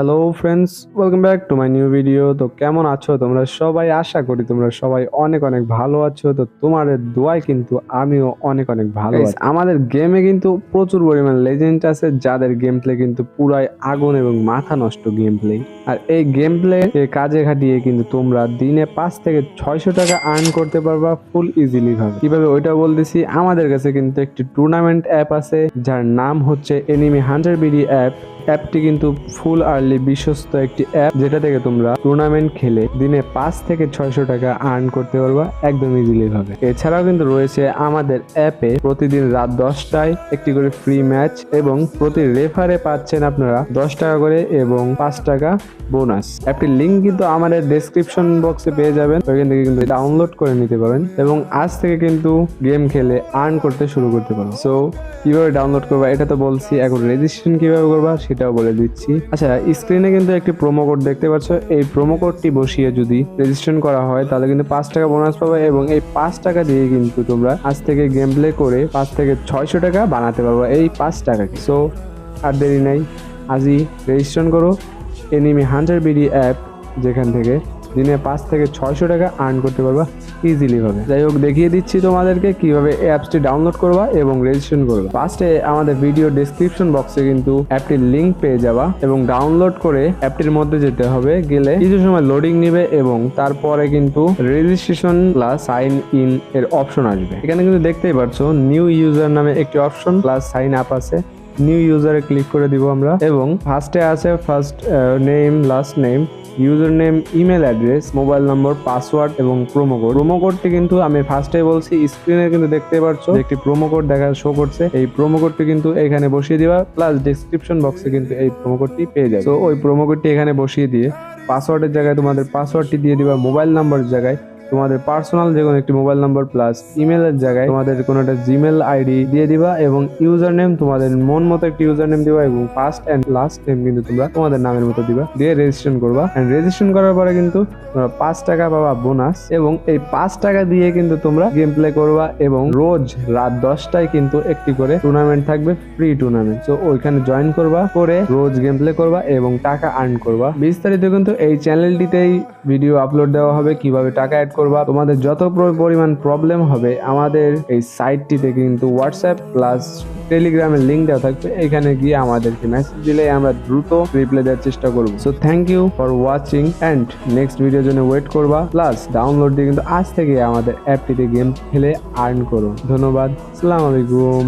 Hello friends welcome back to my new video তো কেমন আছো? তোমরা সবাই আশা করি তোমরা সবাই অনেক অনেক ভালো আছো। তো তোমাদের দোয়ায় কিন্তু আমিও অনেক অনেক ভালো আছি। আমাদের গেমে কিন্তু প্রচুর পরিমাণ লেজেন্ড আছে যাদের গেম প্লে কিন্তু পুরাই আগুন এবং মাথা নষ্ট গেম প্লে আর এই গেম প্লে কাজে খাটিয়ে কিন্তু তোমরা দিনে পাঁচ থেকে ছয়শো টাকা আর্ন করতে পারবা ফুল ইজিলি ভাবে। কীভাবে ওইটা বলতেছি আমাদের কাছে কিন্তু একটি টুর্নামেন্ট অ্যাপ আছে যার নাম হচ্ছে এনিমি হান্ড্রেড বিডি অ্যাপ অ্যাপটি কিন্তু ফুল আর্লি বিশ্বস্ত একটি অ্যাপ, যেটা থেকে তোমরা টুর্নামেন্ট খেলে দিনে পাঁচ থেকে ছয়শো টাকা আর্ন করতে পারবা একদম ইজিলি ভাবে। এছাড়াও কিন্তু রয়েছে আমাদের অ্যাপে প্রতিদিন রাত দশটায় একটি করে ফ্রি ম্যাচ এবং প্রতি রেফারে পাচ্ছেন আপনারা দশ টাকা করে এবং পাঁচ টাকা বোনাস অ্যাপটির লিঙ্ক কিন্তু আমাদের ডেসক্রিপশন বক্সে পেয়ে যাবেন। ওইখান থেকে কিন্তু ডাউনলোড করে নিতে পারেন এবং আজ থেকে কিন্তু গেম খেলে আর্ন করতে শুরু করতে পারো। সো কীভাবে ডাউনলোড করবা এটা তো বলছি, এখন রেজিস্ট্রেশন কীভাবে করবা সেটাও বলে দিচ্ছি। আচ্ছা স্ক্রিনে কিন্তু একটি প্রোমো কোড দেখতে পাচ্ছ। এই প্রোমো কোডটি বসিয়ে যদি রেজিস্ট্রেশন করা হয়, তাহলে কিন্তু পাঁচ টাকা বোনাস পাবে এবং এই পাঁচ টাকা দিয়ে কিন্তু তোমরা আজ থেকে গেম প্লে করে পাঁচ থেকে ছয়শো টাকা বানাতে পারব এই পাঁচ টাকাকে। সো আর দেরি নাই। আজই রেজিস্ট্রেশন করো। এনিমি হান্টার বিডি অ্যাপ যেখান থেকে দিনে পাঁচ থেকে ছয়শো টাকা আর্ন করতে পারবা ইজিলি ভাবে। যাই হোক, দেখিয়ে দিচ্ছি তোমাদেরকে কীভাবে অ্যাপসটি ডাউনলোড করবা এবং রেজিস্ট্রেশন করবা। ফার্স্টে আমাদের ভিডিও ডেসক্রিপশন বক্সে কিন্তু অ্যাপটির লিঙ্ক পেয়ে যাবা এবং ডাউনলোড করে অ্যাপটির মধ্যে যেতে হবে। গেলে কিছু সময় লোডিং নিবে এবং তারপরে কিন্তু রেজিস্ট্রেশন প্লাস সাইন ইন এর অপশন আসবে। এখানে কিন্তু দেখতেই পারছ নিউ ইউজার নামে একটি অপশন প্লাস সাইন আপ আছে। নিউ ইউজারে ক্লিক করে দিব আমরা এবং ফার্স্টে আছে first name last name user name email address, mobile number, password এবং প্রোমো কোড। প্রোমো কোডটি কিন্তু আমি ফার্স্টে বলছি, স্ক্রিনে কিন্তু দেখতে পাচ্ছ, একটি প্রোমো কোড দেখা শো করছে। এই প্রোমো কোডটি কিন্তু এখানে বসিয়ে দিবা প্লাস ডেসক্রিপশন বক্সে কিন্তু এই প্রোমো কোডটি পেয়ে যাবে। তো ওই প্রোমো কোডটি এখানে বসিয়ে দিয়ে পাসওয়ার্ডের জায়গায় তোমাদের পাসওয়ার্ডটি দিয়ে দিবা, মোবাইল নাম্বারের জায়গায়। তোমাদের পার্সোনাল যে কোনো একটি মোবাইল নাম্বার প্লাস ইমেলের জায়গায় তোমাদের কোনো একটা জিমেল আইডি দিয়ে দিবা এবং ইউজার নেম তোমাদের মন মতো একটি ইউজার নেম দিবা এবং ফার্স্ট এন্ড লাস্ট নেম কিন্তু তোমরা তোমাদের নামের মতো দিবা। দিয়ে রেজিস্ট্রেশন করবা। অ্যান্ড রেজিস্ট্রেশন করার পরে কিন্তু তোমরা পাঁচ টাকা পাবা বোনাস এবং এই পাঁচ টাকা দিয়ে কিন্তু তোমরা গেম প্লে করবা এবং রোজ রাত দশটায় কিন্তু একটি করে টুর্নামেন্ট থাকবে ফ্রি টুর্নামেন্ট তো ওইখানে জয়েন করবা, করে রোজ গেম প্লে করবা এবং টাকা আর্ন করবা। বিস্তারিত কিন্তু এই চ্যানেলটিতেই ভিডিও আপলোড দেওয়া হবে, কীভাবে টাকা অ্যাড করবা। তোমাদের যত পরিমাণ প্রবলেম হবে, আমাদের এই সাইটটিতে কিন্তু হোয়াটসঅ্যাপ প্লাস টেলিগ্রামের লিঙ্ক দেওয়া থাকবে। এখানে গিয়ে আমাদেরকে মেসেজ দিলে আমরা দ্রুত রিপ্লাই দেওয়ার চেষ্টা করব। So thank you for watching and next ভিডিওর জন্য ওয়েট করবা। প্লাস ডাউনলোড দিয়ে কিন্তু আজ থেকে আমাদের অ্যাপটিতে গেম খেলে আর্ন করো। ধন্যবাদ। আসসালামু আলাইকুম